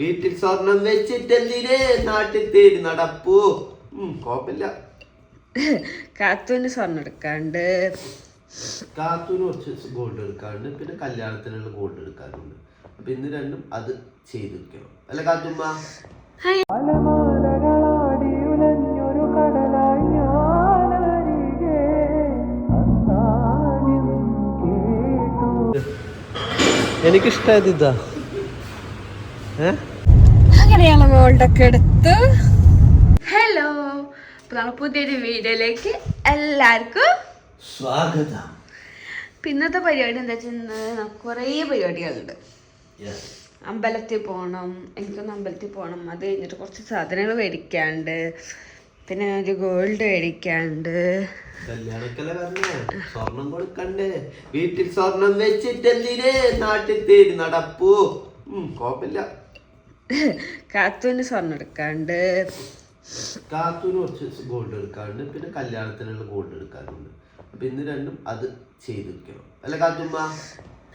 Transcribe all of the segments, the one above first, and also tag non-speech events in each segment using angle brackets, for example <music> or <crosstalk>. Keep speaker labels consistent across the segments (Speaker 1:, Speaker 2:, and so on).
Speaker 1: വീട്ടിൽ സ്വർണം വെച്ചിട്ടെന്തിനെ നാട്ടിൽ തേടി നടപ്പൂ. കോപ്പില്ല കാത്തൂന്
Speaker 2: കാത്തുവിന് സ്വർണം എടുക്കാണ്ട്.
Speaker 1: കാത്തൂന് കുറച്ച് ഗോൾഡ് എടുക്കാണ്ട് പിന്നെ കല്യാണത്തിനുള്ള ഗോൾഡ് എടുക്കാറുണ്ട്. അപ്പൊ ഇന്ന് രണ്ടും അത് ചെയ്തു വെക്കണം. അല്ല കാത്തുമ്മ? എനിക്കിഷ്ടായത് ഇതാ.
Speaker 2: അങ്ങനെയാണ് ഗോൾഡ് എടുത്ത്. ഹലോ നമ്മൾ പുതിയൊരു വീഡിയോയിലേക്ക് എല്ലാവർക്കും
Speaker 1: സ്വാഗതം.
Speaker 2: പിന്നത്തെ പരിപാടി എന്താ വെച്ചാൽ കുറേ പരിപാടികളുണ്ട്. അമ്പലത്തിൽ പോകണം എനിക്കൊന്ന് അമ്പലത്തിൽ പോകണം അത് കഴിഞ്ഞിട്ട് കുറച്ച് സാധനങ്ങൾ മേടിക്കാണ്ട് പിന്നെ ഒരു ഗോൾഡ് മേടിക്കാണ്ട്
Speaker 1: സ്വർണം കൊടുക്കണ്ടേ? വീട്ടിൽ സ്വർണം വെച്ചിട്ടെന്തിനെ നാട്ടിൽ തേടി നടപ്പു. കുഴപ്പമില്ല.
Speaker 2: കാത്തുവിന് സ്വർണം എടുക്കാണ്ട്.
Speaker 1: കാത്തൂന് കുറച്ച് ഗോൾഡ് എടുക്കാറുണ്ട് പിന്നെ കല്യാണത്തിനുള്ള ഗോൾഡ് എടുക്കാറുണ്ട്. അപ്പൊ ഇന്ന് രണ്ടും അത് ചെയ്തു വെക്കണം. അല്ല കാത്തുമ്മ?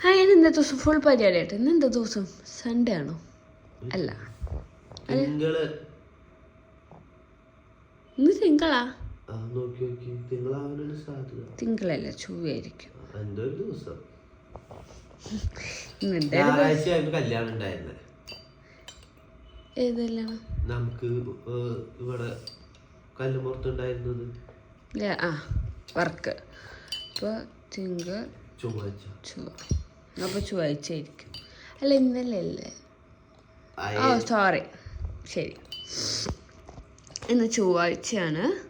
Speaker 2: ആ ഞാൻ ഇന്നത്തെ ദിവസം ഫുൾ പരിപാടിയായിട്ട് ഇന്ന് എന്താ ദിവസം? സൺഡേ ആണോ? അല്ല.
Speaker 1: തിങ്കൾ.
Speaker 2: ഇന്ന് തിങ്കളാ? തിങ്കളല്ല
Speaker 1: ചൊവ്വായിരിക്കും. എന്തോ ഒരു ദിവസം. കല്യാണം ഉണ്ടായിരുന്നത്
Speaker 2: ഏതെല്ലാം?
Speaker 1: നമുക്ക് ഇവിടെ കല്ലുമുറത്തുണ്ടായിരുന്നത്
Speaker 2: ആ വർക്ക്. അപ്പോൾ തിങ്കൾ
Speaker 1: ചൊവ്വാഴ്ച.
Speaker 2: ചൊവ്വ. അപ്പോൾ ചൊവ്വാഴ്ച ആയിരിക്കും. അല്ല ഇന്നലെ അല്ലേ? Oh sorry. ശരി. ഇന്ന് ചൊവ്വാഴ്ചയാണ്.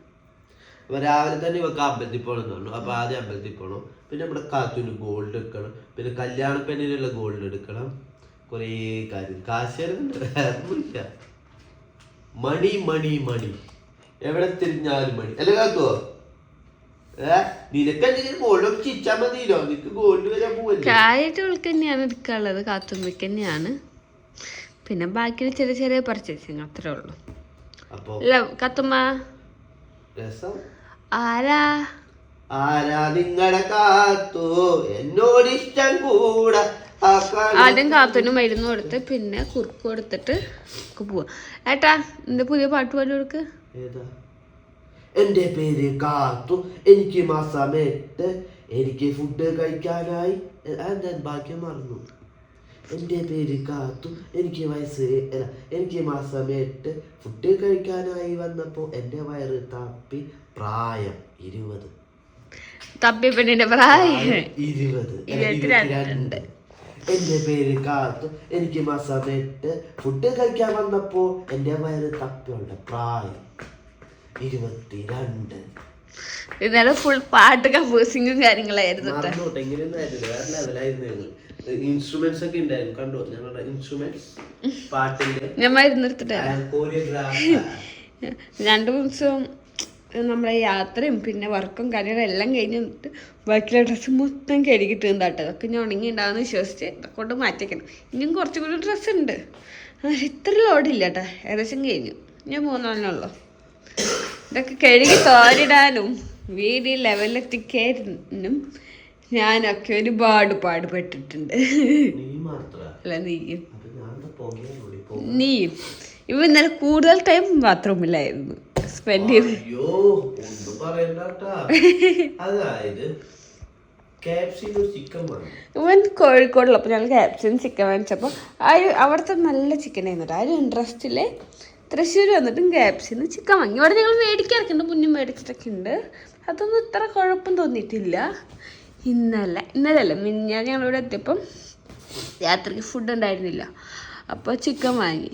Speaker 1: രാവിലെ തന്നെ ഇവക്ക് അമ്പലത്തിൽ പോകണം പറഞ്ഞു. അപ്പൊ ആദ്യം അമ്പലത്തിൽ പോകണം പിന്നെ നമ്മുടെ കാത്തുന് ഗോൾഡ് എടുക്കണം. പിന്നെ കല്യാണ പെണ്ണിനുള്ള ഗോൾഡ് എടുക്കണം. കുറേ കാര്യം. കാശുണ്ട് വേറൊന്നുമില്ല മണി മണി മണി. എവിടെ തിരിഞ്ഞാലും മണി. അല്ല കാക്കോ? ഏ? നിനക്ക് എന്തെങ്കിലും ഗോൾഡ് ഒക്കെ ചിച്ചാ മതിയല്ലോ. നിനക്ക് ഗോൾഡ് വരാൻ പോവല്ലേ?
Speaker 2: കാര്യമായിട്ട് അവൾക്ക് തന്നെയാണ് എടുക്കാനുള്ളത്. കാത്തുമ്പിക്ക് തന്നെയാണ്. പിന്നെ ബാക്കി ചെറിയ ചെറിയ പർച്ചേസിങ് അത്രേ ഉള്ളൂ. അല്ല കത്തുമ്മ. ആരാ?
Speaker 1: ആരാ നിങ്ങളെ കാത്തു? എന്നോട് ഇഷ്ടം കൂടെ.
Speaker 2: ആദ്യം കാത്തനും മരുന്ന് കൊടുത്ത് പിന്നെ കുറുക്ക് കൊടുത്തിട്ട് പോവാ. ഏട്ടാ എന്റെ പുതിയ പാട്ട് പാടി കൊടുക്ക്
Speaker 1: എന്റെ പേര് കാത്തു എനിക്ക് മാസം എട്ട് എനിക്ക് ഫുഡ് കഴിക്കാനായി. ഞാൻ ഭാഗ്യം മറന്നു. എന്റെ പേര് കാത്തു എനിക്ക് വയസ്സ് എനിക്ക് മാസം എട്ട് ഫുഡ് കഴിക്കാനായി വന്നപ്പോ എന്റെ വയറ് തപ്പി പ്രായം ഇരുപത്.
Speaker 2: തപ്പി പെണ്ണിന്റെ പ്രായം.
Speaker 1: ഇരുപത്.
Speaker 2: ഇരുപത്തിരണ്ട്.
Speaker 1: എന്റെ പേര് കാത്തു എനിക്ക് മാസം എട്ട് ഫുഡ് കഴിക്കാൻ വന്നപ്പോൾ എന്റെ വയറ് തപ്പിയുള്ള പ്രായം ഇരുപത്തിരണ്ട്.
Speaker 2: ഇന്നലെ ഫുൾ പാട്ട് കമ്പോസിങ്ങും കാര്യങ്ങളായിരുന്നു
Speaker 1: ഇൻസ്ട്രുമെന്റ്സ് ഒക്കെ ഉണ്ടായിരുന്നു. കണ്ടോ? ഞങ്ങളുടെ ഇൻസ്ട്രുമെന്റ്സ് പാട്ടിന്റെ
Speaker 2: ഞാൻ മരുന്ന് എടുത്തിട്ട്.
Speaker 1: കോറിയോഗ്രാഫ് <laughs>
Speaker 2: രണ്ടു ദിവസം നമ്മളെ യാത്രയും പിന്നെ വർക്കും കാര്യങ്ങളും എല്ലാം കഴിഞ്ഞ് വന്നിട്ട് ബാക്കിയുള്ള ഡ്രസ്സ് മൊത്തം കഴുകിയിട്ട് എന്താട്ടോ അതൊക്കെ ഞാൻ ഉണങ്ങി ഉണ്ടാവുമെന്ന് വിശ്വസിച്ച് ഇതൊക്കെ കൊണ്ട് മാറ്റിക്കണം ഇനിയും കുറച്ചും കൂടി ഡ്രസ്സ് ഉണ്ട്. ഇത്ര ഇത്ര ലോഡില്ല കേട്ടോ ഏകദേശം കഴിഞ്ഞു. ഞാൻ മൂന്നെണ്ണുള്ളൂ ഇതൊക്കെ കഴുകി തോരിടാനും വീട് ലെവലെത്തിക്കാനും ഞാനൊക്കെ ഒരുപാട് പാടുപെട്ടിട്ടുണ്ട്. അല്ല നീയും. നീയും. ഇവ ഇന്നലെ കൂടുതൽ ടൈം ബാത്റൂമിലായിരുന്നു സ്പെൻഡ് ചെയ്ത്.
Speaker 1: അയ്യോ ഒന്നും പറയണ്ടാട്ടാ. <laughs> അതായത്
Speaker 2: ഇവൻ കോഴിക്കോടുള്ളപ്പോൾ ഞങ്ങൾ ക്യാപ്സിൻ ചിക്കൻ വാങ്ങിച്ചപ്പോൾ ആ അവിടുത്തെ നല്ല ചിക്കൻ ആയിരുന്നു ആ ഒരു ഇൻട്രസ്റ്റിൽ തൃശ്ശൂർ വന്നിട്ടും ക്യാപ്സിന്ന് ചിക്കൻ വാങ്ങി. ഇവിടെ ഞങ്ങൾ മേടിക്കാറൊക്കെ ഉണ്ട് മുന്നേ മേടിച്ചിട്ടൊക്കെ ഉണ്ട്. അതൊന്നും ഇത്ര കുഴപ്പം തോന്നിയിട്ടില്ല. ഇന്നലെ ഇന്നലെ അല്ല മിന്നാ ഞങ്ങളിവിടെ എത്തിയപ്പം രാത്രിക്ക് ഫുഡ് ഉണ്ടായിരുന്നില്ല. അപ്പോൾ ചിക്കൻ വാങ്ങി.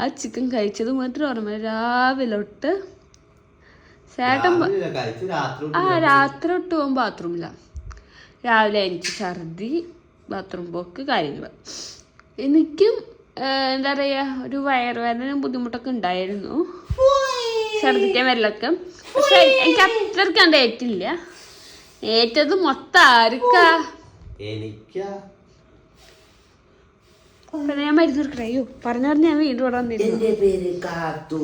Speaker 2: ആ ചിക്കൻ കഴിച്ചത് മാത്രം ഓർമ്മ രാവിലെ തൊട്ട് ചേട്ടൻ ആ രാത്രി തൊട്ട് പോകും ബാത്റൂമില്ല രാവിലെ എനിക്ക് ഛർദി ബാത്റൂം പോക്ക് കാര്യങ്ങൾ. എനിക്കും എന്താ പറയുക ഒരു വയറുവേദന ബുദ്ധിമുട്ടൊക്കെ ഉണ്ടായിരുന്നു. ഛർദിക്കാൻ വരലൊക്കെ. പക്ഷെ എനിക്ക് അത്രയ്ക്ക് കണ്ട് ഏറ്റില്ല ഏറ്റത് മൊത്തം ആർക്കാ?
Speaker 1: എനിക്കാ
Speaker 2: പിന്നെ ഞാൻ മരുന്ന് അയ്യോ പറഞ്ഞു പറഞ്ഞ് ഞാൻ വീണ്ടും ഇവിടെ വന്നിരുന്നു.
Speaker 1: പേര് കാത്തു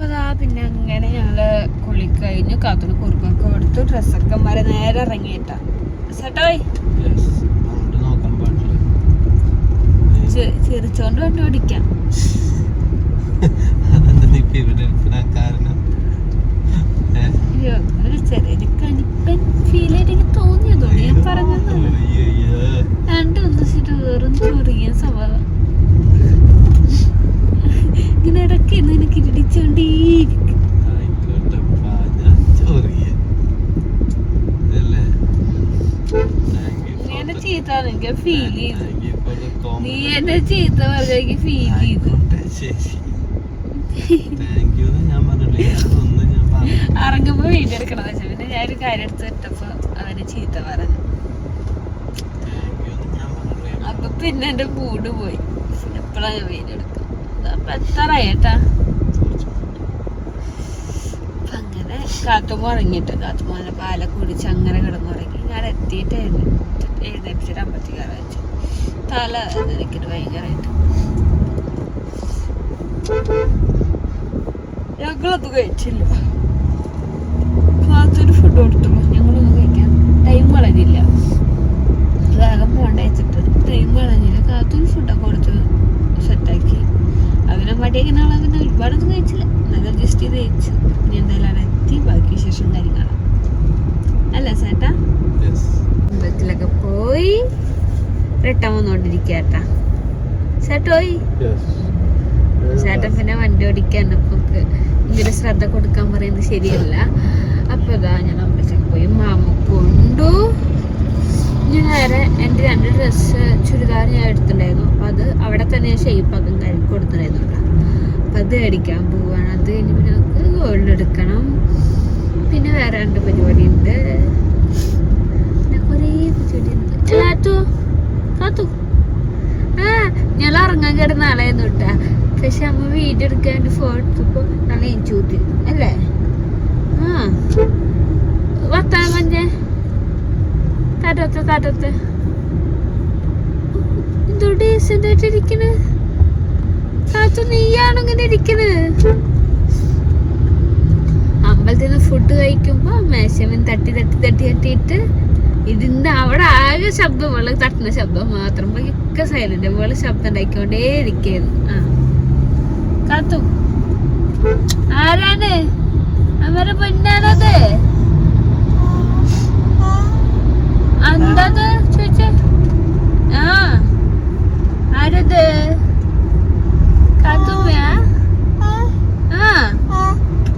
Speaker 2: അതാ പിന്നെ അങ്ങനെ ഞങ്ങൾ കുളി കഴിഞ്ഞു കാത്തുന് കുറുക്കൊക്കെ കൊടുത്തു ഡ്രസ്സൊക്കെ വരെ നേരെ ഇറങ്ങിയിട്ടാ. സെട്ടോയ് ചിരിച്ചോണ്ട് <laughs>
Speaker 1: ഏ?
Speaker 2: അയ്യോ ഒരു ചെറിയൊരു കണിപ്പൻ ഫീൽ ആയിട്ട് എനിക്ക് ഞാൻ പറഞ്ഞതാണ്
Speaker 1: അയ്യയ്യോ.
Speaker 2: രണ്ട് ദിവസിട്ട് വെറും ചൊറിയ സ്വഭാവം ഇങ്ങനെ ഇടയ്ക്ക് ഇന്ന് എനിക്ക് ഇടിച്ചോണ്ടേയിരിക്കും
Speaker 1: ആയിക്കോട്ടെപ്പാ, ഞാൻ ചൊറിയ. ഇതല്ലേ? Thank you
Speaker 2: നീ
Speaker 1: for
Speaker 2: എന്നെ
Speaker 1: the-
Speaker 2: ചീത്ത എനിക്ക് ഫീൽ ചെയ്തു
Speaker 1: Thank you for the
Speaker 2: നീ
Speaker 1: compliment.
Speaker 2: എന്നെ ചീത്ത പറഞ്ഞ എനിക്ക് ഫീൽ ചെയ്തു
Speaker 1: ആയിക്കോട്ടെ, ശരി. Thank you എന്ന് ഞാൻ പറഞ്ഞില്ല. അതൊന്നും ഞാൻ പറഞ്ഞില്ല.
Speaker 2: ഇറങ്ങുമ്പോ വീഡിയോ എടുക്കണം വെച്ചാൽ പിന്നെ ഞാനൊരു കാര്യം എടുത്ത് വിട്ടപ്പോ അവന് ചീത്ത പറഞ്ഞു. അപ്പൊ പിന്നെ എന്റെ മൂഡ് പോയി. എപ്പോഴാ ഞാൻ വീഡിയോ എടുക്കും അപ്പൊ അപ്പൊ അങ്ങനെ കാത്തുമ്പോ ഉറങ്ങിയിട്ട് കാത്തുമ്മോനെ പാലൊക്കെ കുടിച്ച് അങ്ങനെ കിടന്നുറങ്ങി. ഞാൻ എത്തിയിട്ട് എഴുന്നേപ്പിച്ചിട്ട് അമ്പത്തി കയറി വെച്ചു തല എനിക്കിട്ട് ഭയങ്കരമായിട്ട് ഞങ്ങളൊന്നും കഴിച്ചില്ല. കാത്തൊരു ഫുഡ് കൊടുത്തുള്ളൂ ഞങ്ങളൊന്നും കഴിക്കാൻ ടൈം കളഞ്ഞില്ല. വേഗം പോകണ്ട വെച്ചിട്ട് ടൈം കളഞ്ഞില്ല. കാത്തൊരു ഫുഡൊക്കെ കൊടുത്ത് സെറ്റാക്കി അതിനെ മടിയാക്കുന്ന പിന്നെ ഒരുപാടൊന്നും കഴിച്ചില്ല. നല്ല അഡ്ജസ്റ്റ് ചെയ്ത് കഴിച്ചു. ഇനി എന്തായാലും അവിടെ എത്തി. ബാക്കി വിശേഷം കാര്യങ്ങളാണ് അല്ല ചേട്ടാ? ബസ്സിലൊക്കെ പോയി. റിട്ടേൺ വന്നുകൊണ്ടിരിക്കട്ടാ ചേട്ടോയി?
Speaker 1: Yes.
Speaker 2: ചേട്ടൻ പിന്നെ വണ്ടി ഓടിക്കാൻ നമുക്ക് ഇങ്ങനെ ശ്രദ്ധ കൊടുക്കാൻ പറയുന്നത് ശരിയല്ല. അപ്പൊ ഇതാ ഞാൻ അമ്പലത്തിലേക്ക് പോയി. മാമ കൊണ്ടു. ഞാൻ നേരെ എന്റെ രണ്ട് ഡ്രസ്സ് ചുരിദാർ ഞാൻ എടുത്തിട്ടുണ്ടായിരുന്നു. അപ്പൊ അത് അവിടെ തന്നെ ഞാൻ ഷേപ്പ് ആക്കും കാര്യം കൊടുത്തിട്ടുണ്ടായിരുന്നു അപ്പൊ അത് അടിക്കാൻ പോവാണ്. അത് കഴിഞ്ഞ് പിന്നെ നമുക്ക് ഗോൾഡ് എടുക്കണം. പിന്നെ വേറെ രണ്ട് പരിപാടി ഉണ്ട് പിന്നെ കുറേ പരിപാടി ഉണ്ട് കാത്തു കാത്തു ആ ഞാൻ ഉറങ്ങാൻ കിടന്ന ആളായിരുന്നു കേട്ടാ പക്ഷെ അമ്മ വീഡിയോ എടുക്കാൻ വേണ്ടി ഫോൺ എടുത്തപ്പോ നല്ല എഞ്ചൂത്തി അല്ലേ ആ വർത്താനം മഞ്ഞേ ഇരിക്കണ്. അമ്പലത്തിൽ നിന്ന് ഫുഡ് കഴിക്കുമ്പോ മേശമൻ തട്ടി തട്ടി തട്ടി തട്ടിയിട്ട് ഇതിന്റെ അവിടെ ആകെ ശബ്ദം വെള്ളം തട്ടുന്ന ശബ്ദം മാത്രം. ഒക്കെ സൈലന്റ് വെള്ളം ശബ്ദം ഉണ്ടാക്കിക്കൊണ്ടേ ഇരിക്കുന്നു ആ. കാത്തു. ആരാണ്? അവരെ പൊന്നാണത് എന്താത് ചോദിച്ചേ. ആ ആരത് കാത്തുമ്മയാ ആ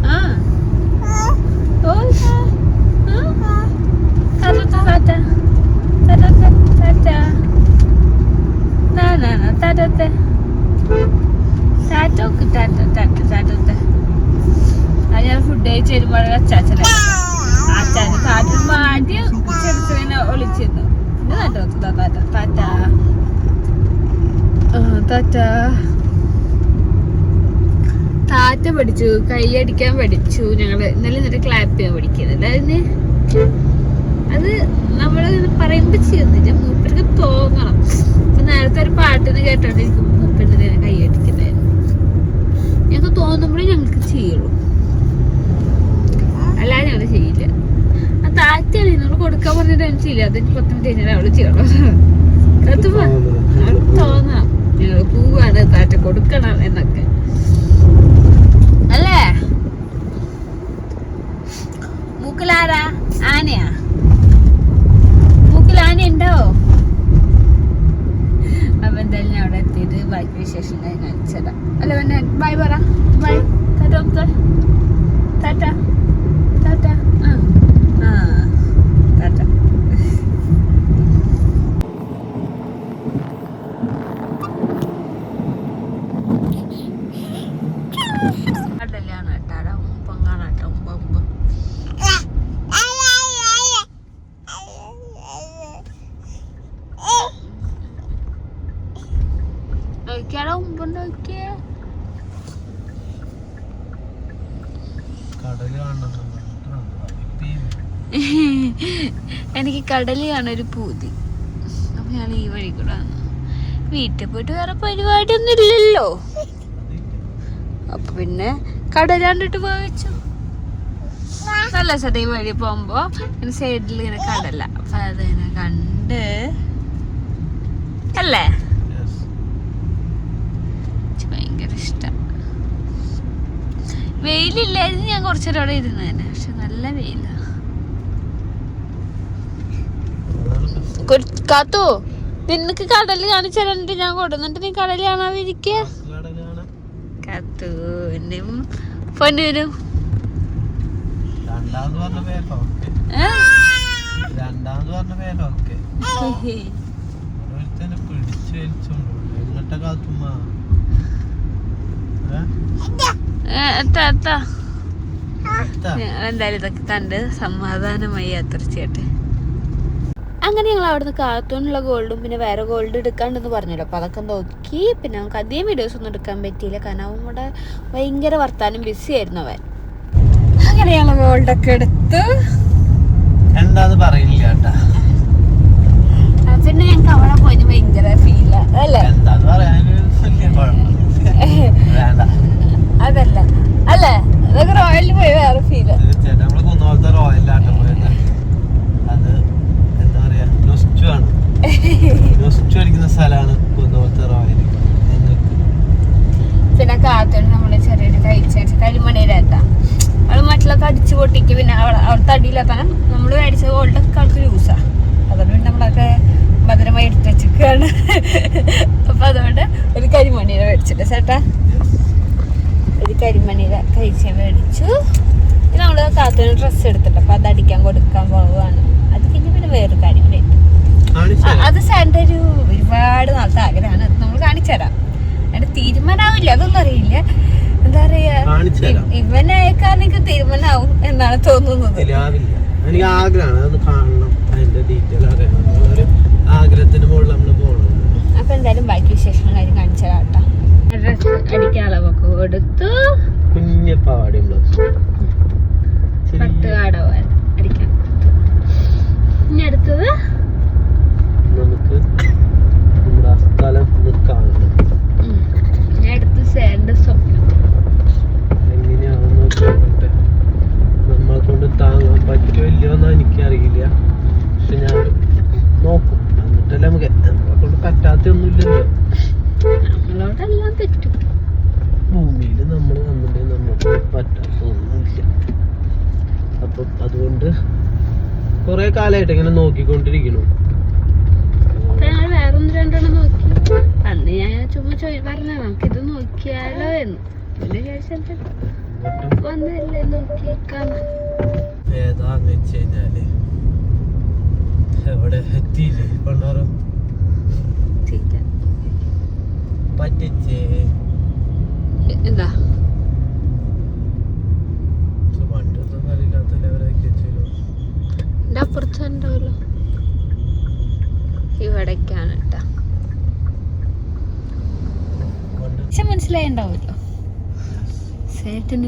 Speaker 2: ആ ഓയ് ആ Tata tata. Tata tata. Na na na tata tata. ടാറ്റോക്ക് Tata Tata Tata അത് ഞാൻ ഫുഡ് കഴിച്ച് വരുമ്പോൾ അച്ചാച്ചനെ അച്ചാച്ചൻ കാറ്റുമ്പോ ആദ്യം ചെറുച്ചനെ ഒളിച്ചിരുന്നു പിന്നെ ടാറ്റ ടാറ്റ ടാറ്റ ടാറ്റ താറ്റ പഠിച്ചു കൈയടിക്കാൻ പഠിച്ചു ഞങ്ങൾ ഇന്നലെ എന്നിട്ട് ക്ലാപ്പ് ചെയ്യാൻ പഠിക്കുന്നുണ്ട് അതിന് അത് നമ്മൾ പറയുമ്പോ ചെയ്യുന്നില്ല മൂപ്പർക്ക് തോന്നണം ഇപ്പൊ നേരത്തെ ഒരു പാട്ടിന് കേട്ടോണ്ടിരിക്കുമ്പോ മൂപ്പരിനെ കൈയടിക്കുന്നായിരുന്നു ഞങ്ങൾക്ക് തോന്നുമ്പോഴേ ഞങ്ങൾക്ക് ചെയ്യുള്ളൂ അല്ലാതെ ഞങ്ങൾ ചെയ്യില്ല ആ താറ്റാണ് നിങ്ങൾ കൊടുക്കാൻ പറഞ്ഞിട്ട് ടെൻഷൻ ഇല്ല അതെനിക്ക് പത്ത് മിനിറ്റ് കഴിഞ്ഞാൽ അവൾ ചെയ്യണം അത് ഞങ്ങൾ പൂവാണ്. താറ്റ കൊടുക്കണം എന്നൊക്കെ. അല്ലേ? മൂക്കിലാരാ? ആനയാ? മൂക്കിൽ ആന ഉണ്ടോ? അപ്പൊ എന്തായാലും ഞാൻ അവിടെ എത്തിയിട്ട് ബാക്കി വിശേഷം ഞാൻ കാണിച്ചതാ അല്ല പിന്നെ ബൈ പറ. ബൈ ടാറ്റ ടാറ്റ ആ ആ ടാറ്റ കടലാണ് കേട്ടാടാ പൊങ്ങാണ് കേട്ടോ മുമ്പ് മുമ്പുണ്ട് നോക്കിയേ <laughs> എനിക്ക് കടൽ കാണാൻ ഒരു പൂതി. അപ്പൊ ഞാൻ ഈ വഴി കൂടെ വന്നു. വീട്ടിൽ പോയിട്ട് വേറെ പരിപാടിയൊന്നും ഇല്ലല്ലോ. അപ്പൊ പിന്നെ കടൽ കണ്ടിട്ട് നല്ല സ്ഥലം ഈ വഴി പോകുമ്പോ സൈഡിൽ ഇങ്ങനെ കടല. അപ്പൊ അതിങ്ങനെ കണ്ട്. അല്ലേ? വെയിലില്ലായിരുന്നു ഞാൻ കുറച്ചേരം അവിടെ ഇരുന്നേനെ പക്ഷെ നല്ല വെയില. കാത്തു. നിനക്ക് കടൽ കാണിച്ചു തരാനിട്ട് ഞാൻ കൊടുന്നിട്ട് നീ കടൽ കാണാതിരിക്ക. കാത്തു. എന്റെ
Speaker 1: പേരൊക്കെ ഓരോരുത്തനെ പിടിച്ചു
Speaker 2: എത്താ എത്താ? എന്തായാലും ഇതൊക്കെ കണ്ട് സമാധാനമായി യാത്ര ചെയ്യട്ടെ. അങ്ങനെ ഞങ്ങൾ അവിടുന്ന് കാർട്ടൂണിലുള്ള ഗോൾഡും പിന്നെ വേറെ ഗോൾഡ് എടുക്കാണ്ടെന്ന് പറഞ്ഞല്ലോ. അപ്പോൾ അതൊക്കെ നോക്കി. പിന്നെ നമുക്ക് അധികം വീഡിയോസ് ഒന്നും എടുക്കാൻ പറ്റിയില്ല. കാരണം അവൻ കൂടെ ഭയങ്കര വർത്താനം ബിസി ആയിരുന്നു അവൻ. അങ്ങനെ ഞങ്ങൾ ഗോൾഡൊക്കെ എടുത്ത്.
Speaker 1: എന്താന്ന് പറയില്ല കേട്ടാ.
Speaker 2: പിന്നെ ഞങ്ങൾക്ക് അവിടെ പോയിട്ട് ഭയങ്കര ഫീലാണ് അല്ലേ?
Speaker 1: എന്താന്ന് പറയാൻ. <laughs> വേണ്ട.
Speaker 2: അതല്ല. അല്ലേ അതൊക്കെ റോയലിൽ പോയി വേറെ ഫീൽ
Speaker 1: തീർച്ചയായിട്ടും. നമ്മൾ കുന്നോളത്തെ റോയലാട്ടം <laughs> പോയത് അത് എന്താ പറയാ നൊസ്റ്റു ആണ്. നൊസ്റ്റു അടിക്കുന്ന സ്ഥലമാണ് കുന്നോളത്തെ റോയൽ
Speaker 2: പിന്നെ കാത്തോട് നമ്മൾ ചെറിയൊരു കഴിച്ചു കരിമണിയിലേട്ടാ അവൾ മറ്റുള്ളൊക്കെ അടിച്ചു പൊട്ടിക്ക് പിന്നെ അവിടുത്തെ അടിയിലെത്താനും നമ്മൾ മേടിച്ച ഗോൾഡൊക്കെ ആൾക്ക് യൂസാ അതുകൊണ്ട് പിന്നെ നമ്മളൊക്കെ ഭദ്രമായി എടുത്തു വെച്ചിരിക്കുകയാണ്. <laughs> അപ്പൊ അതുകൊണ്ട് ഒരു കരിമണിയില മേടിച്ചിട്ട് ചേട്ടാ ഒരു കരിമണിയില കഴിച്ച മേടിച്ചു. പിന്നെ നമ്മൾ കാത്തോന് ഡ്രസ്സ് എടുത്തിട്ട് അപ്പൊ അത് അടിക്കാൻ കൊടുക്കാൻ പോവുകയാണ്. അത് കഴിഞ്ഞ് പിന്നെ വേറൊരു കാര്യം കൂടി. അത് സാറിന്റെ ഒരു ഒരുപാട് നാളത്തെ ആഗ്രഹമാണ്. അത് നമ്മൾ കാണിച്ചു തരാം. അതിന്റെ തീരുമാനമാവില്ല അതൊന്നും അറിയില്ല. എന്താ പറയാ? ഇവനേക്കാൾ എനിക്ക് തീരുമാനമാവും എന്നാണ് തോന്നുന്നത്.
Speaker 1: രാവില്ല എനിക്ക് ആഗ്രഹമാണ്. അത് കാണണം. അതിന്റെ ഡീറ്റെയിൽ അറിയണം. ഒരു ആഗ്രഹത്തിന്റെ മുകളിൽ നമ്മൾ പോകണം
Speaker 2: അപ്പൊ എന്തായാലും ബാക്കി വിശേഷങ്ങൾ കാര്യം കാണിച്ചു തരാം കേട്ടോ. ഡ്രസ് അടിക്കാൻ അളവൊക്കെ കൊടുത്തു.
Speaker 1: കുഞ്ഞപ്പാവാടി
Speaker 2: പട്ടുകാട പോലെ അടിക്കാൻ കൊടുത്തു ഇനി അടുത്തത്
Speaker 1: നമുക്ക് നമ്മുടെ ആ സ്ഥലം ഇത് കാണണം
Speaker 2: ഉം. ഇനി അടുത്ത് സാറിന്റെ സ്വപ്നം
Speaker 1: എങ്ങനെയാണെന്ന് നോക്കട്ടെ നമ്മളെ കൊണ്ട് താങ്ങാൻ പറ്റുമോ ഇല്ലയോ എന്ന് എനിക്കറിയില്ല പക്ഷെ ഞാൻ നോക്കും എന്നിട്ടല്ലേ നമുക്ക് നമ്മളെ കൊണ്ട് പറ്റാത്തൊന്നുമില്ലല്ലോ
Speaker 2: നമ്മളോടെല്ലാം പറ്റും
Speaker 1: ഭൂമിയിൽ നമ്മൾ വന്നിട്ടുണ്ടെങ്കിൽ നമുക്ക് പറ്റാത്തൊന്നുമില്ല അപ്പം അതുകൊണ്ട് കുറെ കാലമായിട്ട് ഇങ്ങനെ നോക്കിക്കൊണ്ടിരിക്കുന്നു.
Speaker 2: അപ്പൊ ഞങ്ങൾ വേറെ ഒന്ന് രണ്ടെണ്ണം നോക്കി. അന്ന് ഞാൻ ചുമ്മാ ചോദി പറഞ്ഞ നമുക്കിത് നോക്കിയാലോ എന്ന്. പിന്നെ വിചാരിച്ചത്
Speaker 1: എന്നിട്ടും
Speaker 2: വന്നല്ലേ നോക്കിയേക്കാന്ന്
Speaker 1: ഏതാന്ന് വെച്ച് കഴിഞ്ഞാൽ എവിടെ എത്തിയില്ലേ പണ്ടാറോ. പറ്റിച്ചേ.
Speaker 2: എന്താ
Speaker 1: പണ്ട് ഒന്നും അറിയില്ലാത്ത ലെവലാക്കി വെച്ചു
Speaker 2: എന്റെ അപ്പുറത്ത് ഉണ്ടാവല്ലോ ഇവിടേക്കാണ് കേട്ടാ. പക്ഷെ മനസ്സിലായിണ്ടാവുമല്ലോ.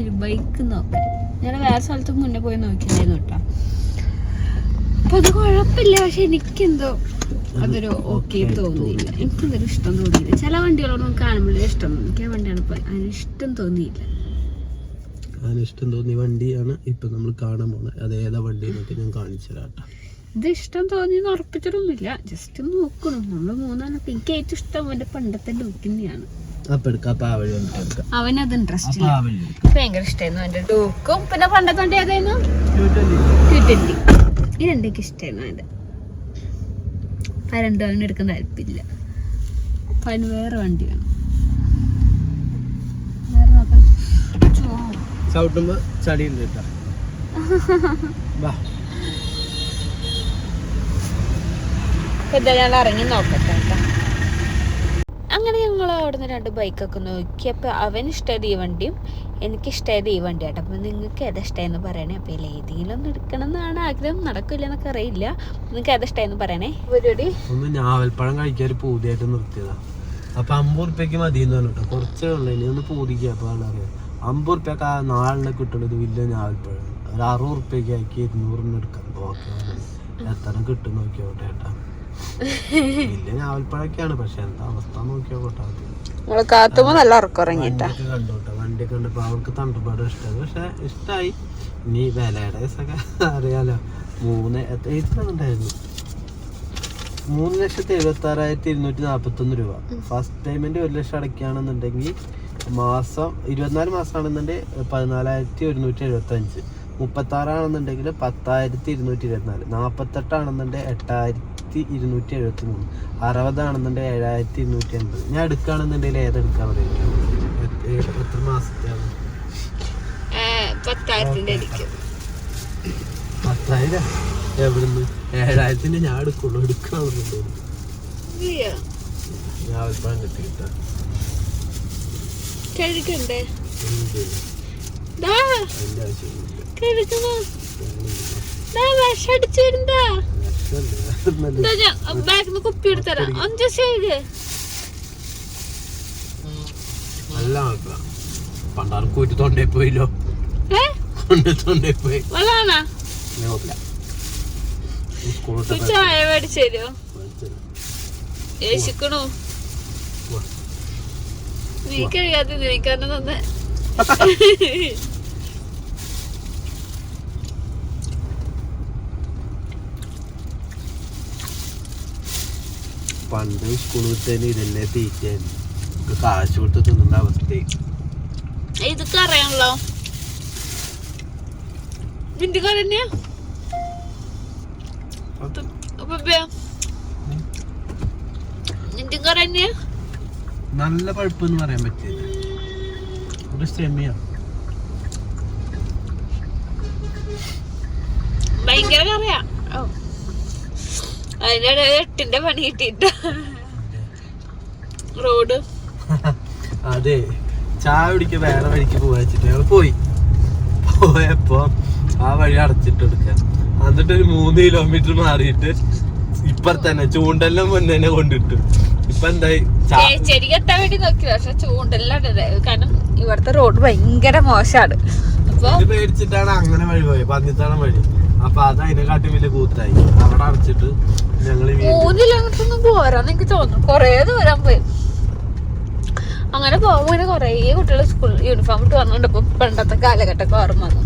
Speaker 2: ഒരു ബൈക്ക് നോക്കാം ഞാൻ വേറെ സ്ഥലത്ത് മുന്നേ പോയി നോക്കിണ്ടായിരുന്നു കേട്ടോ. അപ്പൊ അത് കുഴപ്പമില്ല. പക്ഷെ എനിക്കെന്തോ അതൊരു ഓക്കെ തോന്നിയില്ല. എനിക്കെന്തൊരു ഇഷ്ടം തോന്നിയില്ല. ചില വണ്ടികളോട് നമുക്ക് കാണുമ്പോഴേ ഇഷ്ടം തോന്നും എനിക്ക് ആ വണ്ടിയാണ് അതിന് ഇഷ്ടം തോന്നിയില്ല.
Speaker 1: ഇഷ്ടം തോന്നിയ വണ്ടിയാണ് ഇപ്പൊ നമ്മൾ കാണാൻ പോണത്. അത് ഏതാ വണ്ടി എന്നൊക്കെ ഞാൻ കാണിച്ചു തരാട്ടാ
Speaker 2: ഇത് ഇഷ്ടം തോന്നിയെന്ന് ഉറപ്പിച്ചിട്ടൊന്നുമില്ല. ജസ്റ്റ് നോക്കണം. നമ്മൾ മൂന്നാണ്. എനിക്ക് ഏറ്റവും ഇഷ്ടം അവന്റെ പണ്ടത്തെ
Speaker 1: എടുക്കാം.
Speaker 2: അവനത് ഇൻട്രസ്റ്റ് ഭയങ്കര ഇഷ്ടമായിരുന്നു അവന്റെ ലുക്കും പിന്നെ പണ്ടത്തെ വണ്ടി ഏതായിരുന്നു? ട്വന്റി ഈ രണ്ടേക്ക് ഇഷ്ടമായിരുന്നു അവന്റെ. ആ രണ്ടും അവനെടുക്കാൻ താല്പര്യമില്ല. അവന് വേറെ വണ്ടി വേണം വേറെ നോക്കാം ചോ.
Speaker 1: ചവിട്ടുമ്പോ ചളിയുണ്ട് കേട്ടോ. <laughs> വാ.
Speaker 2: എന്താ ഇറങ്ങി നോക്കട്ടെ അങ്ങനെ ഞങ്ങൾ അവിടുന്ന് രണ്ട് ബൈക്കൊക്കെ നോക്കി. അപ്പോൾ അവൻ ഇഷ്ടമായത് ഈ വണ്ടിയും എനിക്ക് ഇഷ്ട ഈ വണ്ടി കേട്ടോ അപ്പോൾ നിങ്ങൾക്ക് ഏതാ എന്ന് പറയണേ? അപ്പോൾ ഇതിൽ ഏതെങ്കിലും ഒന്ന് എടുക്കണം എന്നാണ് ആഗ്രഹം. നടക്കില്ല എന്നൊക്കെ അറിയില്ല. നിങ്ങൾക്ക് ഏതാ ഇഷ്ടമായെന്ന് പറയണേ? ഒരുപടി
Speaker 1: ഒന്ന് ഞാവൽപ്പഴം കഴിക്കാൻ ഒരു പൂതിയായിട്ട് നിർത്തിയതാ. അപ്പൊ അമ്പത് ഉറുപ്പ്യക്ക് മതി എന്ന് പറഞ്ഞിട്ടോ കുറച്ചേ ഉള്ളൂ. ഇനി ഒന്ന് പൂതിക്കുക അപ്പോൾ അറിയാം അമ്പത് ഉറുപ്പ്യക്ക് ആ നാളിനെ കിട്ടുന്നത് വലിയ ഞാവൽപ്പഴം ഒരു അറുപത് ഉറുപ്പ്യക്ക് ആക്കി ഇരുന്നൂറിന് എടുക്കാം. ഓക്കെ. എത്ര കിട്ടും നോക്കിയോട്ടെ ഏട്ടാ. വലിയ ഞാവൽപ്പഴൊക്കെയാണ് പക്ഷെ എന്താ അവസ്ഥ നോക്കിയോട്ടെ
Speaker 2: നല്ല
Speaker 1: വണ്ടിയൊക്കെ കണ്ടോട്ടെ വണ്ടി കണ്ടപ്പോ അവൾക്ക് തണ്ടുപാട് ഇഷ്ടമായി പക്ഷെ ഇഷ്ടമായി ഇനി വിലയുടെ ഒക്കെ അറിയാലോ. മൂന്ന് എത്ര ഉണ്ടായിരുന്നു? മൂന്ന് ലക്ഷത്തി എഴുപത്തി ആറായിരത്തി ഇരുന്നൂറ്റി നാൽപ്പത്തി ഒന്ന് രൂപ ഫസ്റ്റ് പേയ്മെന്റ് ഒരു ലക്ഷം അടയ്ക്കുകയാണെന്നുണ്ടെങ്കിൽ മാസം ഇരുപത്തിനാല് മാസമാണെന്നുണ്ടെങ്കിൽ പതിനാലായിരത്തി ഒരുന്നൂറ്റി എഴുപത്തി അഞ്ച് മുപ്പത്തി ആറാണെന്നുണ്ടെങ്കിൽ പത്തായിരത്തി ഇരുന്നൂറ്റി ഇരുപത്തിനാല് നാൽപ്പത്തെട്ടാണെന്നുണ്ടെങ്കിൽ എട്ടായിരത്തി ഇരുന്നൂറ്റി എഴുപത്തി മൂന്ന് അറുപതാണെന്നുണ്ടെങ്കിൽ ഏഴായിരത്തി ഇരുന്നൂറ്റി എൺപത് ഞാൻ എടുക്കുകയാണെന്നുണ്ടെങ്കിൽ ഏതെടുക്കാൻ പറയുക എത്ര മാസത്തെയാണ് പത്തായിരം? എവിടുന്ന്? ഏഴായിരത്തിന്റെ ഞാൻ എടുക്കുള്ളൂ. എടുക്കാവുന്നുണ്ടോ ഞാൻ അഭിപ്രായം കിട്ടിയിട്ടാ.
Speaker 2: ബാഗിൽ നിന്ന് കുപ്പി എടുത്തരാം. ചെയ്ത്
Speaker 1: നല്ല ആൾക്കാ. പണ്ടാറ് കൂറ്റി തൊണ്ടേ പോയില്ലോ. തൊണ്ടേ പോയി.
Speaker 2: ചായ മേടിച്ചു തരുമോ ഏശിക്കണു നീ കഴിയാതെ നിനക്കാന്നെ തന്നെ
Speaker 1: പണ്ട് സ്കൂൾ വിട്ടതിന് ഇതല്ലേ തീറ്റായിരുന്നു നമുക്ക് കാശ് കൊടുത്ത് തിന്നുന്ന അവസ്ഥ.
Speaker 2: ഇതൊക്കെ അറിയാമല്ലോ. നിന്റെ കറി തന്നെയാ പഴുപ്പ്
Speaker 1: നല്ല പഴുപ്പെന്ന് പറയാൻ പറ്റില്ല. ഒരു സെമിയാ
Speaker 2: ഭയങ്കര കറിയാ. ഓ. അതിനിടെ എട്ടിന്റെ പണി കിട്ടിട്ട റോഡ്. <laughs>
Speaker 1: അതെ. ചായ കുടിക്ക വേറെ വഴിക്ക് പോവാച്ചിട്ട് ഞങ്ങൾ പോയി. പോയപ്പോ ആ വഴി അടച്ചിട്ട് എടുക്കാൻ എന്നിട്ട് ഒരു മൂന്ന് കിലോമീറ്റർ മാറിയിട്ട് ഇപ്പറത്തന്നെ ചൂണ്ടെല്ലാം മുന്നേ കൊണ്ടിട്ടു. ഇപ്പൊ എന്തായി? ചാ-
Speaker 2: ചെടിക്ക് വേണ്ടി നോക്കി പക്ഷെ ചൂണ്ടെല്ലാം കാരണം ഇവിടുത്തെ റോഡ് ഭയങ്കര മോശമാണ് അപ്പൊ
Speaker 1: പേടിച്ചിട്ടാണ് അങ്ങനെ വഴി പോയത് പന്നിത്താണ വഴി. അപ്പൊ അത് അതിനെക്കാട്ടി വലിയ കൂത്തായി. അവിടെ അടച്ചിട്ട് ഞങ്ങൾ
Speaker 2: മൂന്ന് കിലോമീറ്റർ ഒന്നും പോരാന്ന് എനിക്ക് തോന്നുന്നു. കൊറേ ദൂരം പോയി. അങ്ങനെ പോകുമ്പോ ഇങ്ങനെ കൊറേ കുട്ടികൾ സ്കൂൾ യൂണിഫോം ഇട്ട് വന്നിട്ടപ്പോ പണ്ടത്തെ കാലഘട്ടമൊക്കെ ഓർമ്മ വന്നു.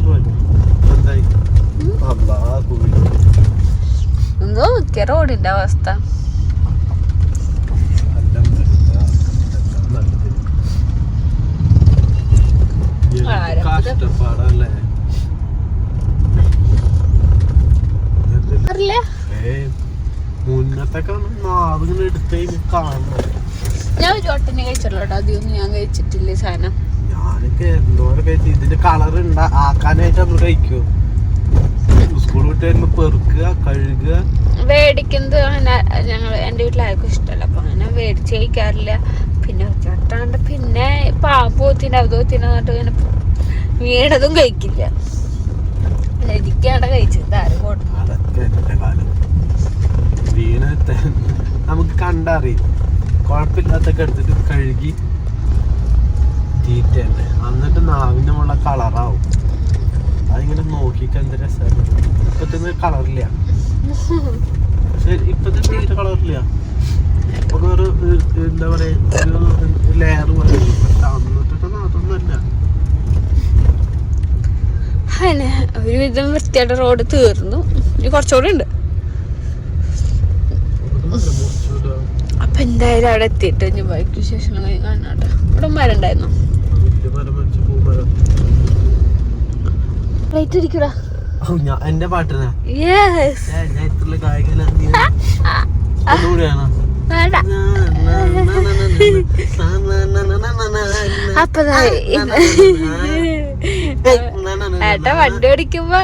Speaker 1: പോയി.
Speaker 2: എന്തോ മിക്ക റോഡിന്റെ അവസ്ഥ. ഞാൻ കഴിച്ചുള്ളൂ കേട്ടോ. അധികമൊന്നും ഞാൻ കഴിച്ചിട്ടില്ല ഈ സാധനം.
Speaker 1: ഞാനൊക്കെ എന്തോരം കഴിച്ച്. ഇതിന്റെ കളർ ഉണ്ടാ ആക്കാനായിട്ട് നമ്മൾ കഴിക്കൂ? സ്കൂൾ വിട്ട് വരുമ്പോ പെറുക്കുക കഴുകുക.
Speaker 2: മേടിക്കുന്നത് അങ്ങനെ ഞങ്ങൾ എന്റെ വീട്ടിലാർക്കും ഇഷ്ടമല്ല. അപ്പൊ അങ്ങനെ മേടിച്ച് കഴിക്കാറില്ല പിന്നെ പാമ്പോത്തിന് അവതോത്തിന് എന്നിട്ട് ഇങ്ങനെ വീണതും കഴിക്കില്ല. എനിക്കാണ് കഴിച്ചത്. ആരും കൊടുക്കും
Speaker 1: കാലം. വീണത്തെ നമുക്ക് കണ്ടറിയും. കുഴപ്പമില്ലാത്തൊക്കെ എടുത്തിട്ട് കഴുകി തീറ്റയുണ്ട് എന്നിട്ട് നാവിന്റെ മുള്ള കളറാവും അതിങ്ങനെ നോക്കിക്ക് എന്ത് രസമാണ് ഇപ്പത്തെ കളറില്ല ശരി <laughs> ഇപ്പത്തെ തീരെ കളറില്ല ഇപ്പൊ ഒരു എന്താ പറയാ ഒരു ലെയർ പോലെ. അന്നത്തെ അതൊന്നുമല്ല
Speaker 2: അങ്ങനെ ഒരുവിധം വൃത്തിയായിട്ട് റോഡ് തീർന്നു. ഇനി കുറച്ചുകൂടി ഉണ്ട്. അപ്പൊ എന്തായാലും അവിടെ എത്തിയിട്ട് ഇനി ബൈക്ക് വിശേഷം കാണാട്ടെ. ഇവിടെ മരം ഉണ്ടായിരുന്നു
Speaker 1: വലിയ മരം.
Speaker 2: ലൈറ്റ് അടിക്കൂടാ.
Speaker 1: ഓ, ഞാൻ എന്റെ പാട്ടിനാ.
Speaker 2: യെസ്
Speaker 1: ഞാൻ ഇത്ര
Speaker 2: വേണ്ട <laughs> അപ്പൊ ഏട്ടാ വണ്ടി ഓടിക്കുമ്പോ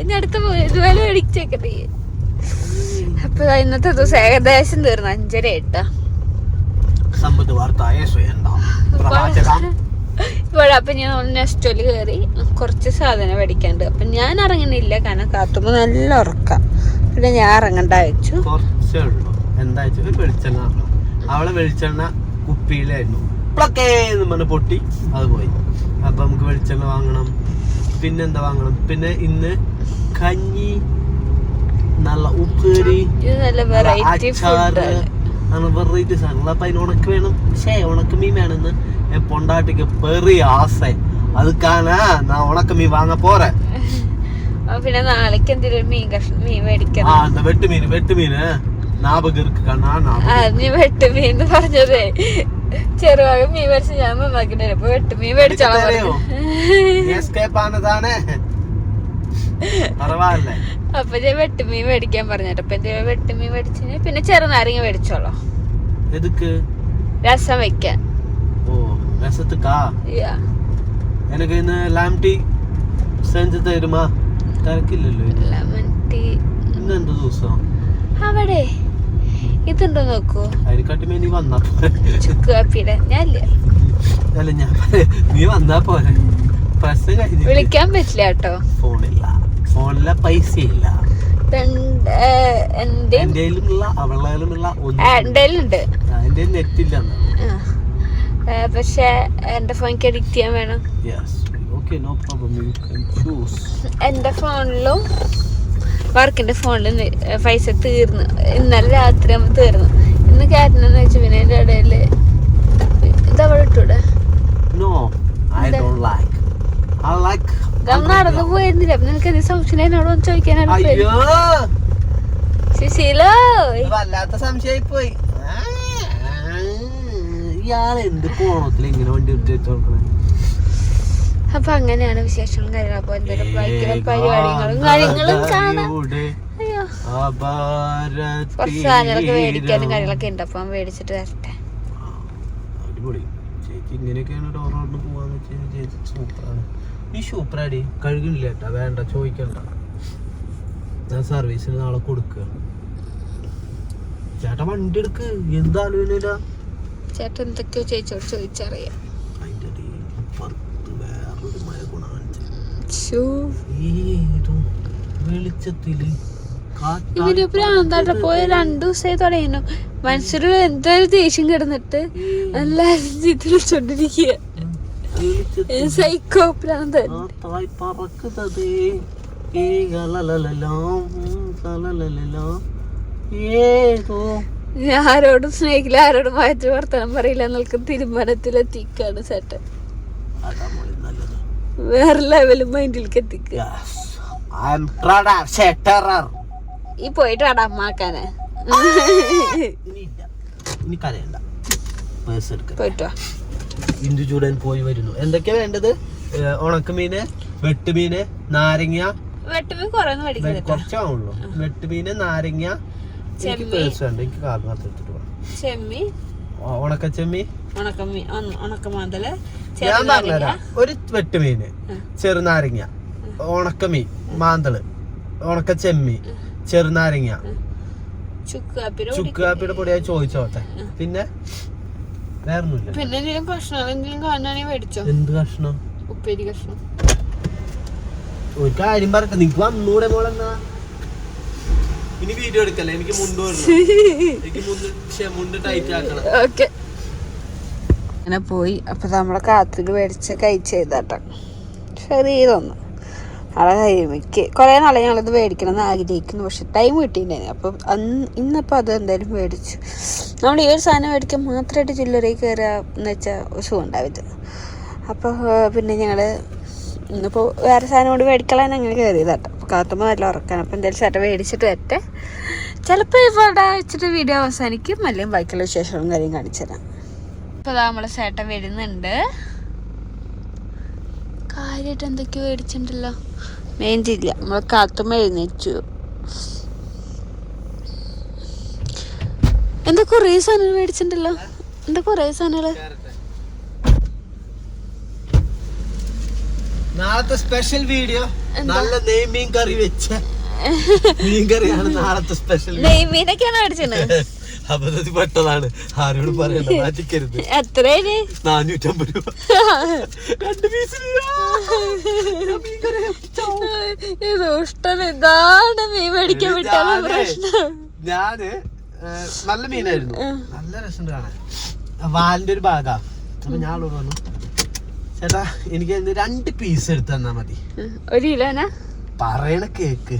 Speaker 2: ഇനി അടുത്ത ഇതുപോലെ മേടിച്ചേക്കട്ടെ അപ്പൊ ഇന്നത്തെ ദിവസം ഏകദേശം തീർന്നു. അഞ്ചര എട്ടാ
Speaker 1: സമ്പത്ത് വാർത്ത പ്രവാചകം.
Speaker 2: ഇവിടെ അപ്പം ഞാൻ നെസ്റ്റോൽ കയറി കുറച്ച് സാധനം മേടിക്കാണ്ട്. അപ്പം ഞാൻ ഇറങ്ങണില്ല കാരണം കാത്തുമ്പോ നല്ല ഉറക്കാം. പിന്നെ ഞാൻ ഇറങ്ങണ്ട വെച്ചു
Speaker 1: എന്താ വെളിച്ചെണ്ണ. അവളെ വെളിച്ചെണ്ണ കുപ്പിയിലായിരുന്നു. പ്ലക്കേ എന്ന് പറഞ്ഞ് പൊട്ടി അത് പോയി. അപ്പൊ നമുക്ക് വെളിച്ചെണ്ണ വാങ്ങണം. പിന്നെന്താ വാങ്ങണം? പിന്നെ ഇന്ന് കഞ്ഞി നല്ല ഉപ്പേരി
Speaker 2: നല്ല വെറൈറ്റി
Speaker 1: അന്ന് വെറൈറ്റി സാധനങ്ങൾ അപ്പം അതിന് ഉണക്ക് വേണം. ഷേ ഉണക്ക മീൻ വേണമെന്ന്. എൻ പൊണ്ടാട്ടിക്ക് പെറി ആസ. അതുക്കാണ് ഞാൻ ഉണക്ക മീൻ വാങ്ങ
Speaker 2: പോറേ പിന്നെ നാളേക്ക് എന്തെങ്കിലും മീൻ കഷ്ണം മീൻ മേടിക്കണം?
Speaker 1: ആ വെട്ടുമീൻ വെട്ടുമീൻ
Speaker 2: നീ വെട്ടുമീൻ എന്ന് പറഞ്ഞതേ. ചെറുവാകം മീൻ മേടിച്ച് ഞാൻ മമ്മാക്കിണ്ടേ അപ്പൊ വെട്ടുമീൻ മേടിച്ചോളാം
Speaker 1: പർവാല്ലേ <laughs>
Speaker 2: അപ്പൊ ഞാൻ വെട്ടുമീൻ മേടിക്കാൻ പറഞ്ഞിട്ട്. അപ്പൊ എന്റെ വെട്ടുമീൻ മേടിച്ചു പിന്നെ ചെറുനാരങ്ങ മേടിച്ചോളോ. രസം വെക്കാൻ.
Speaker 1: ഓ
Speaker 2: അവിടെ. ഇതുണ്ടോ നോക്കൂ.
Speaker 1: വന്നാ ഞാൻ നീ വന്നാ പോരെ.
Speaker 2: വിളിക്കാൻ പറ്റില്ല കേട്ടോ.
Speaker 1: ഫോണില്ല. ഫോണിലെ പൈസ ഇല്ല
Speaker 2: എന്റെ എന്റെ
Speaker 1: നെറ്റ് ഇല്ല
Speaker 2: പക്ഷെ എന്റെ ഫോൺ എഡിറ്റ് ചെയ്യാൻ വേണം. എന്റെ ഫോണിലും വർക്കിന്റെ ഫോണിൽ പൈസ തീർന്നു. ഇന്നലെ രാത്രി ആകുമ്പോൾ തീർന്നു. ഇന്ന് കയറ്റണെന്ന് വെച്ചു പിന്നെ എന്റെ ഇടയിൽ ഇതവിടെ ഇട്ടൂടെ?
Speaker 1: No I don't like I like
Speaker 2: നടന്നു പോയിരുന്നില്ല. അപ്പൊ നിനക്ക് എന്ത് സംശയം എന്നോട് ചോദിക്കാനാണ്
Speaker 1: ഇത് വല്ലാത്ത സംശയമായി പോയി ഇയാൾ എന്ത് കോണത്തിൽ ഇങ്ങനെ വണ്ടി വിട്ടു കൊടുക്കണേ
Speaker 2: അപ്പൊ അങ്ങനെയാണ് വിശേഷങ്ങളും കാര്യങ്ങളും. അപ്പൊ എന്തെങ്കിലും ഭയങ്കര പരിപാടികളും കാര്യങ്ങളും കാണാം
Speaker 1: ഏകാന്തതയുടെ
Speaker 2: അയ്യോ.
Speaker 1: അപാരതീരം.
Speaker 2: കുറച്ച് സാധനങ്ങളൊക്കെ മേടിക്കാനും കാര്യങ്ങളൊക്കെ ഉണ്ട്. അപ്പൊ മേടിച്ചിട്ട് വരട്ടെ.
Speaker 1: ഇങ്ങനെയൊക്കെയാണ് ഡോറോഡിന് പോവാന്ന് വെച്ചാൽ സൂപ്പറാണ്. ഈ സൂപ്പറാടി കഴുകണില്ല കേട്ടാ. വേണ്ട ചോദിക്കണ്ട. ഞാൻ സർവീസിന് നാളെ കൊടുക്കുക ചേട്ടാ വണ്ടി എടുക്ക്. എന്താലോചനയില്ല
Speaker 2: ചേട്ടൻ എന്തൊക്കെയോ ചേച്ചിയോട് ചോദിച്ചറിയാം.
Speaker 1: മനുഷ്യരും ഇടയിൽ പുറത്ത് വേറൊരു മഴ ഗുണാണിച്ചു
Speaker 2: ശ്ശോ.
Speaker 1: ഏതോ വെളിച്ചത്തിൽ കാറ്റാടി
Speaker 2: ഇവർ പ്രാന്താട്ട പോയ രണ്ടു ദിവസമായി എന്തൊരു ദേഷ്യം കിടന്നിട്ട് വിളിച്ചോണ്ടിരിക്കുക
Speaker 1: വെളിച്ചത്തിൽ
Speaker 2: സൈക്കോ പ്രാന്തൻ
Speaker 1: തായ് പറക്കുന്നത്. ഏതോ?
Speaker 2: ഞാൻ ആരോടും സ്നേഹിക്കില്ല ആരോടും മാറ്റി വർത്തനം പറയില്ല. എന്നൊക്കെ തീരുമാനത്തിലെത്തിക്കാണ് ചേട്ടൻ.
Speaker 1: നല്ലത്.
Speaker 2: വേറെ ലെവൽ മൈൻഡിലേക്ക് എത്തിക്കുക ഈ പോയിട്ട്
Speaker 1: എടുക്ക.
Speaker 2: പോയിട്ട് വാ
Speaker 1: ചൂടാൻ പോയി വരുന്നു. എന്തൊക്കെയാ വേണ്ടത്? ഉണക്കമീന് വെട്ടുമീന് നാരങ്ങ.
Speaker 2: വെട്ടുമ്പോ കൊറേ ഒന്നും
Speaker 1: വെ-
Speaker 2: മേടിക്കുന്നില്ല
Speaker 1: കുറച്ചാവുള്ളൂ. വെട്ടുമീന് നാരങ്ങ. എനിക്ക്. പേഴ്സ് വേണ്ട. എനിക്ക് കാർഡ് മാത്രം എടുത്തിട്ട് പോകാം
Speaker 2: ചെമ്മി
Speaker 1: ഉണക്കച്ചെമ്മി ഞാൻ പറഞ്ഞുതരാം. ഒരു വെട്ടുമീന് ചെറുനാരങ്ങ ഉണക്കമീൻ മാന്തൾ. ഉണക്കച്ചെമ്മി ചെറുനാരങ്ങ
Speaker 2: ചുക്ക് കാപ്പിയുടെ
Speaker 1: പൊടിയായി ചോദിച്ചോട്ടെ. പിന്നെ? വേറൊന്നുമില്ല.
Speaker 2: പിന്നെ എന്തെങ്കിലും ഭക്ഷണം എന്തെങ്കിലും കാണാനേ മേടിച്ചോ?
Speaker 1: എന്ത് കഷ്ണം?
Speaker 2: ഉപ്പേരി കഷ്ണം.
Speaker 1: ഒരു കാര്യം പറയട്ടെ നിനക്ക് വന്നൂടെ മോളെന്നാ? ഇനി വീഡിയോ എടുക്കല്ലേ? എനിക്ക് മുണ്ട് എനിക്ക് മുണ്ട് ടൈറ്റ് ആക്കണം.
Speaker 2: ഓക്കെ. അങ്ങനെ പോയി. അപ്പൊ നമ്മളെ കാത്തിൽ മേടിച്ച കഴിച്ചെയ്താട്ടോ ചെറിയതൊന്നും അവിടെ കഴിയുമ്പോഴേക്ക് കുറേ നാളെ ഞങ്ങളിത് മേടിക്കണം എന്ന് ആഗ്രഹിക്കുന്നു. പക്ഷെ ടൈം കിട്ടിയിട്ടുണ്ടായിരുന്നു അപ്പം അന്ന് ഇന്നിപ്പോൾ അത് എന്തായാലും മേടിച്ചു. നമ്മൾ ഈ ഒരു സാധനം മേടിക്കാൻ മാത്രമായിട്ട് ചില്ലറയിൽ കയറുക എന്ന് വെച്ചാൽ സുഖം ഉണ്ടാവില്ല. അപ്പോൾ പിന്നെ ഞങ്ങൾ ഇന്നിപ്പോൾ വേറെ സാധനം കൊണ്ട് മേടിക്കളാൻ അങ്ങനെ അപ്പോൾ കാത്തുമ്പോൾ നല്ല ഉറക്കാണ്. അപ്പോൾ എന്തായാലും ചേട്ടൻ മേടിച്ചിട്ട് വരട്ടെ. ചിലപ്പോൾ ഇവിടെ വെച്ചിട്ട് വീഡിയോ അവസാനിക്കും. അല്ലെങ്കിൽ ബാക്കിയുള്ള വിശേഷങ്ങളും കാര്യം കാണിച്ചു തരാം. ഇപ്പോൾ നമ്മൾ ചേട്ടൻ വരുന്നുണ്ട്. കാര്യമായിട്ട് എന്തൊക്കെയോ മേടിച്ചിട്ടുണ്ടല്ലോ. മേഞ്ചില്ല നമ്മൾ കാത്തുമ്മ എഴുന്നേച്ചു എന്താ കുറേ സാധനങ്ങൾ മേടിച്ചിട്ടുണ്ടല്ലോ? എന്താ കുറേ സാധനങ്ങൾ
Speaker 1: നാളത്തെ സ്പെഷ്യൽ വീഡിയോ നല്ല നെയ്മീൻ കറി വെച്ച <laughs> മീൻ കറിയാണ് നാളത്തെ സ്പെഷ്യൽ
Speaker 2: നെയ്മീനൊക്കെയാണ് മേടിച്ചത്? <laughs>
Speaker 1: അബദ്ധത്തിൽ പെട്ടതാണ്. ആരോട് പറയണ്ട മാറ്റിക്കരുത്.
Speaker 2: എത്രയാണ്?
Speaker 1: നാനൂറ്റമ്പത് രൂപ. രണ്ട് പീസിന്
Speaker 2: ഇതാണ് മീൻ മേടിക്കാൻ വിട്ടാലുള്ള പ്രശ്നം.
Speaker 1: ഞാൻ നല്ല മീനായിരുന്നു. നല്ല രസമുണ്ട് കാണാൻ. വാലിന്റെ ഒരു ഭാഗാ. അപ്പൊ ഞാൻ ആളോട് പറഞ്ഞു ചേട്ടാ എനിക്ക് രണ്ട് പീസ് എടുത്തു തന്നാ മതി.
Speaker 2: ഒരു കിലോനാ?
Speaker 1: പറയണ കേക്ക്.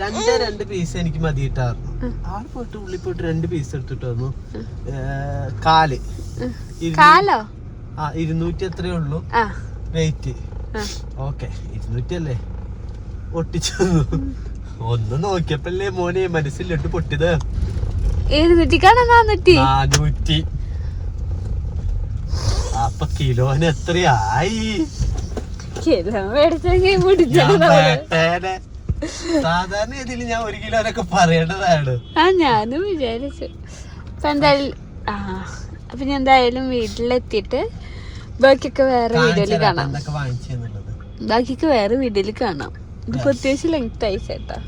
Speaker 1: രണ്ടേ രണ്ട് പീസ് എനിക്ക് മതി ഇട്ടായിരുന്നു ആൾ പോയിട്ട് ഉള്ളിൽ പോയിട്ട് രണ്ട് പീസ് എടുത്തിട്ട് വന്നു കാൽ. കാലോ? ആ ഇരുന്നൂറ്റി എത്രയേ ഉള്ളൂ വെയിറ്റ്. ഓക്കെ ഇരുന്നൂറ്റി അല്ലേ ഒട്ടിച്ചു ഒന്ന് നോക്കിയപ്പല്ലേ മോനെ മനസ്സിലിട്ട് പൊട്ടിയത്. നാനൂറ്റി? അപ്പൊ കിലോന് എത്രയായി?
Speaker 2: കിലോ മേടിച്ചെങ്കിൽ
Speaker 1: സാധാരണ ഇതിൽ ഞാൻ ഒരു കിലോനൊക്കെ പറയേണ്ടതാണ്.
Speaker 2: ആ ഞാനും വിചാരിച്ചു. അപ്പൊ എന്തായാലും ആ അപ്പൊ ഞാൻ എന്തായാലും വീട്ടിലെത്തിയിട്ട് ബാക്കിയൊക്കെ വേറെ വീഡിയോയിൽ കാണാം.
Speaker 1: എന്തൊക്കെ വാങ്ങിച്ചെന്നുള്ളത്
Speaker 2: ബാക്കിയൊക്കെ വേറെ വീഡിയോയിൽ കാണാം. ഇത് പ്രത്യേകിച്ച് ലെങ്ത് ആയി ചേട്ടാ.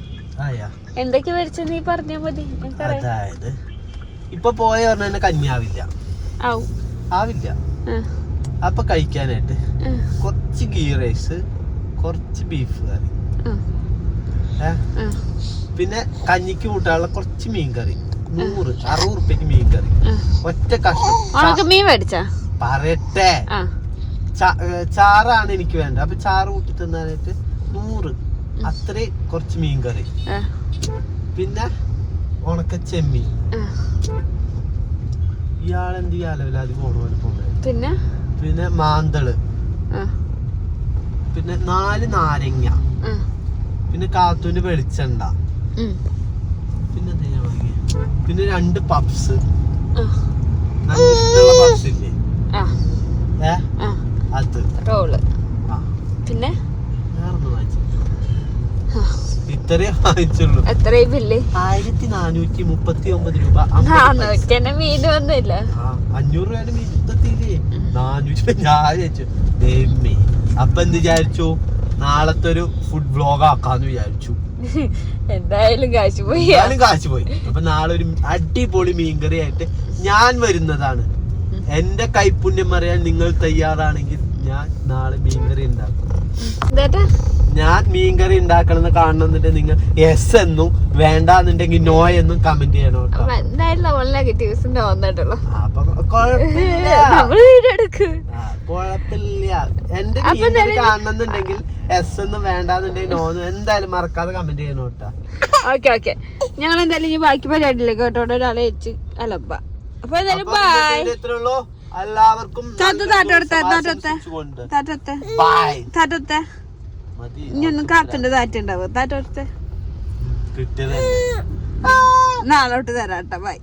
Speaker 2: എന്തൊക്കെ മേടിച്ച നീ പറഞ്ഞാ മതി.
Speaker 1: അതായത് ഇപ്പൊ പോയ പറഞ്ഞ കഞ്ഞാവില്ല
Speaker 2: ആവും
Speaker 1: ആവില്ല. അപ്പൊ കഴിക്കാനായിട്ട് കുറച്ച് ഗീ റൈസ് കുറച്ച് ബീഫ് കറി. പിന്നെ കഞ്ഞിക്ക് കൂട്ടാനുള്ള കുറച്ച് മീൻ കറി നൂറ് അറുപത് റുപ്യക്ക് മീൻ കറി. ഒറ്റ കഷ്ണം
Speaker 2: മീൻ മേടിച്ചാ?
Speaker 1: പറയട്ടെ. ചാറാണ് എനിക്ക് വേണ്ടത്. അപ്പൊ ചാറ് കൂട്ടി തിന്നാനായിട്ട് നൂറ്. അത്രേ കുറച്ച് മീൻ കറി പിന്നെ ഉണക്ക ചെമ്മീൻ. ഇയാളെന്ത് ചെയ്യാലോ പോണ പോണേ
Speaker 2: പിന്നെ.
Speaker 1: പിന്നെ?
Speaker 2: മാന്തൾ.
Speaker 1: പിന്നെ നാല് നാരങ്ങ. പിന്നെ കാത്തൂന് വെളിച്ചെണ്ണ. പിന്നെ പിന്നെ രണ്ട് പപ്സ് ഇല്ലേ. അത്. റോൾ.
Speaker 2: പിന്നെ?
Speaker 1: വേറൊന്നും വാങ്ങിച്ചു
Speaker 2: ആ,
Speaker 1: ഇത്രയും വാങ്ങിച്ചുള്ളൂ.
Speaker 2: എത്രയും ബില്ല്?
Speaker 1: ആയിരത്തി നാനൂറ്റി മുപ്പത്തി ഒമ്പത് രൂപ. അമ്പത് പൈസ.
Speaker 2: മീൻ വന്നില്ല.
Speaker 1: ആ, അഞ്ഞൂറ് രൂപയുടെ മീൻ യുദ്ധത്തിലേ നാനൂറ്റി ഞാൻ വിചാരിച്ചു ദൈവമേ അപ്പൊ എന്ത് വിചാരിച്ചു? നാളത്തെ ഒരു ഫുഡ് വ്ലോഗ് ആക്കാന്ന് വിചാരിച്ചു. <laughs>
Speaker 2: എന്തായാലും കാശ് പോയി.
Speaker 1: ഞാനും കാശ് പോയി. അപ്പൊ നാളെ ഒരു അടിപൊളി മീൻകറി ആയിട്ട് ഞാൻ വരുന്നതാണ്. എന്റെ കൈപ്പുണ്യം അറിയാൻ നിങ്ങൾ തയ്യാറാണെങ്കിൽ ഞാൻ നാളെ മീൻകറി ഉണ്ടാക്കും. ഞാൻ മീൻകറി ഉണ്ടാക്കണമെന്ന് കാണണമെന്നുണ്ടെങ്കിൽ നിങ്ങൾ എസ് എന്നും വേണ്ടെന്നുണ്ടെങ്കിൽ നോ എന്നും കമന്റ് ചെയ്യണം കേട്ടോ.
Speaker 2: എന്തായാലും
Speaker 1: അപ്പൊ കുഴപ്പമില്ല <laughs> കുഴപ്പമില്ല. എന്റെ കാണണമെന്നുണ്ടെങ്കിൽ എസ് ഒന്നും വേണ്ടാന്നുണ്ടെങ്കിൽ എന്തായാലും മറക്കാതെ കമന്റ് ചെയ്യണം കേട്ടോ.
Speaker 2: ഓക്കെ ഓക്കെ ഞങ്ങൾ എന്തായാലും ഇനി ബാക്കി പരിപാടിയിലേക്ക് കേട്ടോണ്ട് ഒരാളെ വെച്ച് അലമ്പ. അപ്പൊ എന്തായാലും
Speaker 1: എല്ലാവർക്കും
Speaker 2: ഇനി ഒന്നും കാത്തിന്റെ താറ്റുണ്ടാവും താറ്റത്തെ
Speaker 1: കിട്ടിയത്
Speaker 2: നാളോട്ട് തരാട്ടോ ബൈ